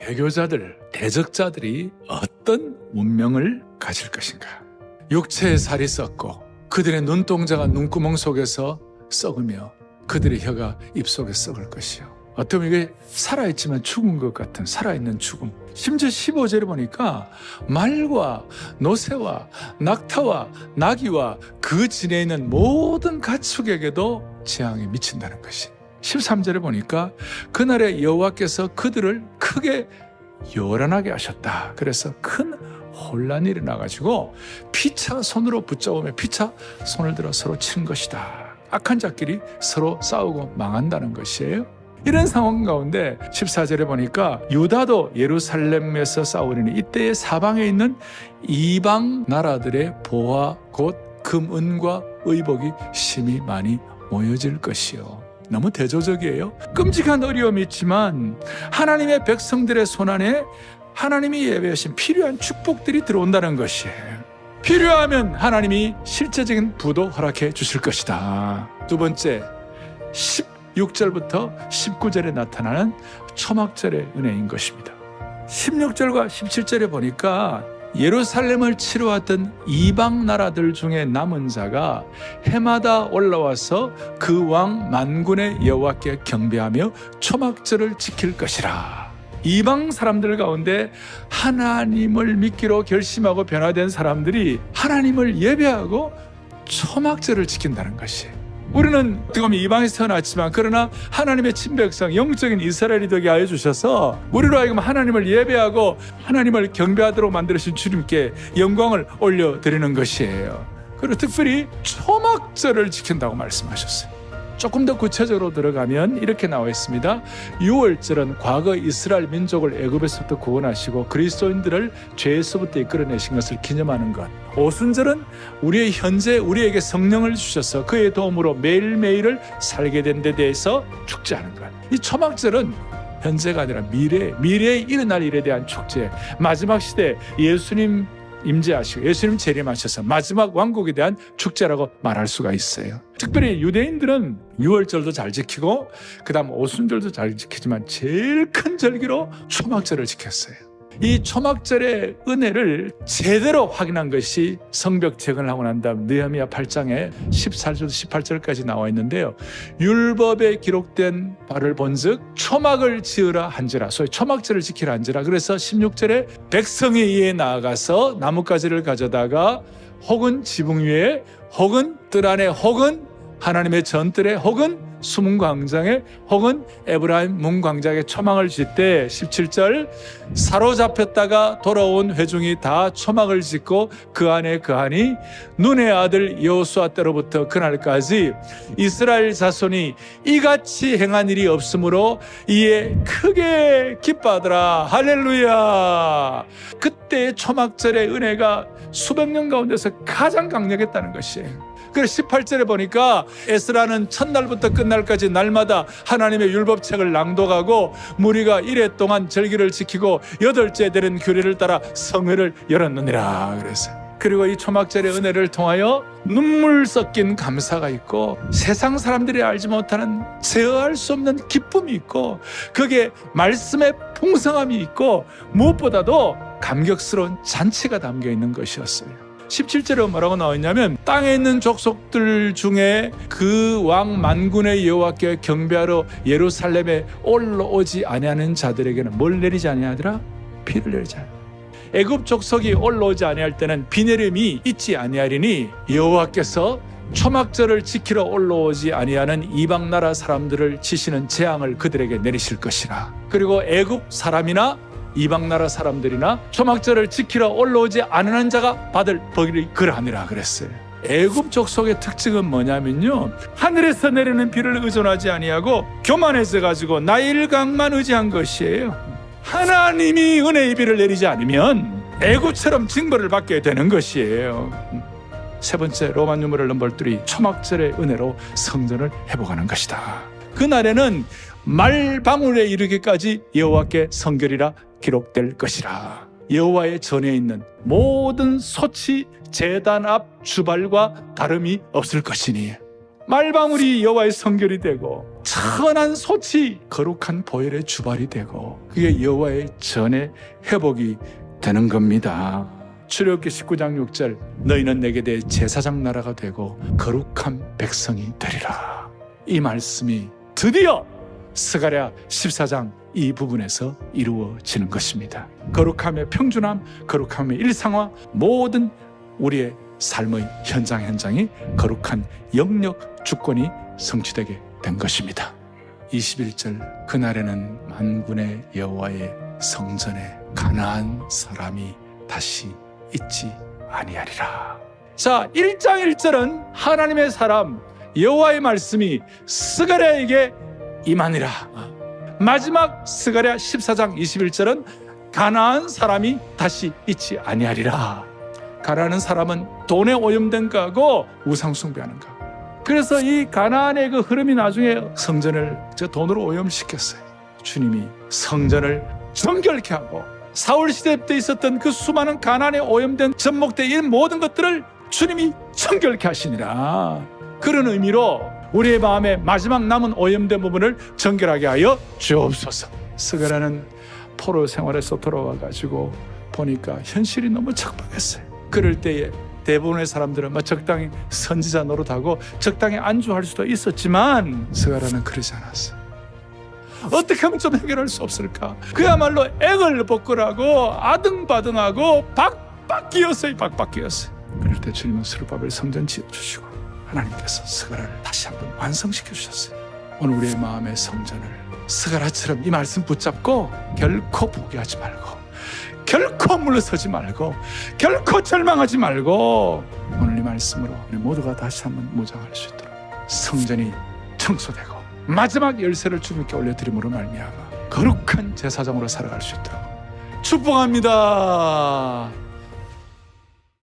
배교자들, 대적자들이 어떤 운명을 가질 것인가? 육체의 살이 썩고 그들의 눈동자가 눈구멍 속에서 썩으며 그들의 혀가 입속에 썩을 것이요. 어쩌면 이게 살아있지만 죽은 것 같은 살아있는 죽음. 심지어 15절에 보니까 말과 노새와 낙타와 나귀와 그 진에 있는 모든 가축에게도 재앙이 미친다는 것이. 13절에 보니까 그날에 여호와께서 그들을 크게 요란하게 하셨다. 그래서 큰 혼란이 일어나가지고 피차 손으로 붙잡으며 피차 손을 들어 서로 치는 것이다. 악한 자끼리 서로 싸우고 망한다는 것이에요. 이런 상황 가운데 14절에 보니까 유다도 예루살렘에서 싸우리니 이때의 사방에 있는 이방 나라들의 보화 곧 금, 은과 의복이 심히 많이 모여질 것이요. 너무 대조적이에요. 끔찍한 어려움이 있지만 하나님의 백성들의 손안에 하나님이 예배하신 필요한 축복들이 들어온다는 것이에요. 필요하면 하나님이 실제적인 부도 허락해 주실 것이다. 두 번째, 16절부터 19절에 나타나는 초막절의 은혜인 것입니다. 16절과 17절에 보니까 예루살렘을 치러 왔던 이방 나라들 중에 남은 자가 해마다 올라와서 그 왕 만군의 여호와께 경배하며 초막절을 지킬 것이라. 이방 사람들 가운데 하나님을 믿기로 결심하고 변화된 사람들이 하나님을 예배하고 초막절을 지킨다는 것이. 우리는 보면 이방에서 태어났지만 그러나 하나님의 친백성 영적인 이스라엘이 되게 하여 주셔서 우리로 하여금 하나님을 예배하고 하나님을 경배하도록 만들으신 주님께 영광을 올려드리는 것이에요. 그리고 특별히 초막절을 지킨다고 말씀하셨어요. 조금 더 구체적으로 들어가면 이렇게 나와 있습니다. 6월절은 과거 이스라엘 민족을 애굽에서부터 구원하시고 그리스도인들을 죄에서부터 이끌어내신 것을 기념하는 것. 오순절은 우리의 현재 우리에게 성령을 주셔서 그의 도움으로 매일매일을 살게 된 데 대해서 축제하는 것. 이 초막절은 현재가 아니라 미래, 미래에 일어날 일에 대한 축제. 마지막 시대 예수님 임재하시고 예수님 재림하셔서 마지막 왕국에 대한 축제라고 말할 수가 있어요. 특별히 유대인들은 6월절도 잘 지키고 그다음 오순절도 잘 지키지만 제일 큰 절기로 초막절을 지켰어요. 이 초막절의 은혜를 제대로 확인한 것이 성벽 재건을 하고 난 다음 느헤미야 8장에 14절 18절까지 나와 있는데요. 율법에 기록된 바를 본즉 초막을 지으라 한지라 소위 초막절을 지키라 한지라 그래서 16절에 백성에 의해 나아가서 나뭇가지를 가져다가 혹은 지붕 위에 혹은 뜰 안에 혹은 하나님의 전뜰에 혹은 수문 광장에 혹은 에브라임 문 광장에 초막을 짓 때 17절 사로잡혔다가 돌아온 회중이 다 초막을 짓고 그 안에 그하니 눈의 아들 여호수아 때로부터 그날까지 이스라엘 자손이 이같이 행한 일이 없으므로 이에 크게 기뻐하더라. 할렐루야. 그때 초막절의 은혜가 수백 년 가운데서 가장 강력했다는 것이에요 그래서 18절에 보니까 에스라는 첫날부터 끝날까지 날마다 하나님의 율법책을 낭독하고 무리가 이래 동안 절기를 지키고 여덟째 되는 규례를 따라 성회를 열었느니라 그래서 그리고 이 초막절의 은혜를 통하여 눈물 섞인 감사가 있고 세상 사람들이 알지 못하는 제어할 수 없는 기쁨이 있고 그게 말씀의 풍성함이 있고 무엇보다도 감격스러운 잔치가 담겨 있는 것이었어요. 17절에 뭐라고 나와 있냐면 땅에 있는 족속들 중에 그 왕 만군의 여호와께 경배하러 예루살렘에 올라오지 아니하는 자들에게는 뭘 내리지 아니하더라? 피를 내리지 않 애굽 족속이 올라오지 아니할 때는 비 내림이 있지 아니하리니 여호와께서 초막절을 지키러 올라오지 아니하는 이방 나라 사람들을 치시는 재앙을 그들에게 내리실 것이라. 그리고 애굽 사람이나 이방 나라 사람들이나 초막절을 지키러 올라오지 않은 자가 받을 벌이 그러하니라 그랬어요. 애굽 족속의 특징은 뭐냐면요. 하늘에서 내리는 비를 의존하지 아니하고 교만해져 가지고 나일강만 의지한 것이에요. 하나님이 은혜의 비를 내리지 않으면 애굽처럼 징벌을 받게 되는 것이에요. 세 번째 로만 유물을 넘벌 들이 초막절의 은혜로 성전을 회복하는 것이다. 그날에는 말방울에 이르기까지 여호와께 성결이라 기록될 것이라. 여호와의 전에 있는 모든 소치 재단 앞 주발과 다름이 없을 것이니 말방울이 여호와의 성결이 되고 천한 소치 거룩한 보혈의 주발이 되고 그게 여호와의 전의 회복이 되는 겁니다. 출애굽기 19장 6절 너희는 내게 대해 제사장 나라가 되고 거룩한 백성이 되리라. 이 말씀이 드디어 스가랴 14장 이 부분에서 이루어지는 것입니다. 거룩함의 평준함, 거룩함의 일상화, 모든 우리의 삶의 현장 현장이 거룩한 영역 주권이 성취되게 된 것입니다. 21절 그날에는 만군의 여호와의 성전에 가나안 사람이 다시 있지 아니하리라. 자, 1장 1절은 하나님의 사람 여호와의 말씀이 스가랴에게 임하니라. 마지막 스가랴 14장 21절은 가나안 사람이 다시 있지 아니하리라. 가나안 사람은 돈에 오염된 거하고 우상 숭배하는 거. 그래서 이 가나안의 그 흐름이 나중에 성전을 저 돈으로 오염시켰어요. 주님이 성전을 정결케 하고 사울 시대 때 있었던 그 수많은 가나안에 오염된 접목된 이 모든 것들을 주님이 정결케 하시니라. 그런 의미로 우리의 마음에 마지막 남은 오염된 부분을 정결하게 하여 주옵소서. 스가라는 포로 생활에서 돌아와 가지고 보니까 현실이 너무 척박했어요. 그럴 때에 대부분의 사람들은 막 적당히 선지자 노릇하고 적당히 안주할 수도 있었지만 스가라는 그러지 않았어요. 어떻게 하면 좀 해결할 수 없을까? 그야말로 액을 벗고라고 아등바등하고 박박 끼었어요. 박박 끼었어요. 그럴 때 주님은 스루바벨 성전 지어주시고 하나님께서 스가라를 다시 한번 완성시켜 주셨어요. 오늘 우리의 마음의 성전을 스가라처럼 이 말씀 붙잡고 결코 포기하지 말고 결코 물러서지 말고 결코 절망하지 말고 오늘 이 말씀으로 우리 모두가 다시 한번 무장할 수 있도록 성전이 청소되고 마지막 열쇠를 주님께 올려드림으로 말미암아 거룩한 제사장으로 살아갈 수 있도록 축복합니다.